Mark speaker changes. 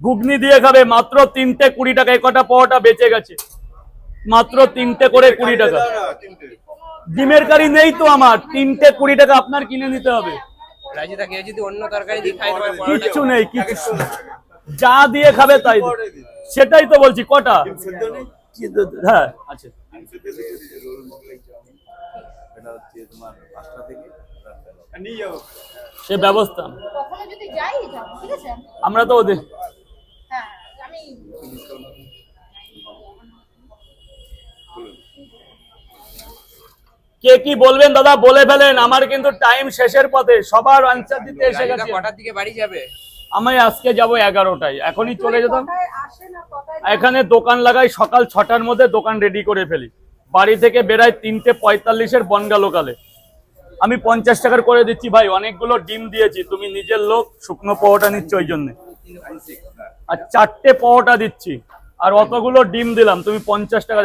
Speaker 1: ঘুগনি দিয়ে খাবে মাত্র তিনটে কুড়ি টাকা এই কটা পাওয়াটা বেঁচে গেছে। মাত্র তিনটে করে কুড়ি টাকা। ডিমের কারি নেই তো আমার তিনটে কুড়ি টাকা আপনার কিনে নিতে হবে। কিচ্ছু নেই কিচ্ছু যা দিয়ে খাবে তাই সেটাই তো বলছি কটা? হ্যাঁ আচ্ছা। সে ব্যবস্থা। আমরা তো ওদের
Speaker 2: হ্যাঁ আমি
Speaker 1: কে কি বলবেন দাদা? বলে ফেলেন। আমার কিন্তু টাইম শেষের পথে। সবার আনসার দিতে এসে গেছে।
Speaker 3: কটার দিকে বাড়ি যাবে?
Speaker 1: আমি আজকে যাব এগারোটায়। এখনই চলে যেতাম এখানে দোকান লাগাই সকাল ছটার মধ্যে দোকান রেডি করে ফেলি। বাড়ি থেকে বেরাই তিনটে পঁয়তাল্লিশের বনগা লোকালে আমি পঞ্চাশ টাকার করে দিচ্ছি। ভাই অনেকগুলো ডিম দিয়েছি। তুমি নিজের লোক শুকনো পাওয়াটা নিচ্ছ ওই জন্য। আর চারটে পাওয়াটা দিচ্ছি। আর অতগুলো ডিম দিলাম। তুমি পঞ্চাশ টাকা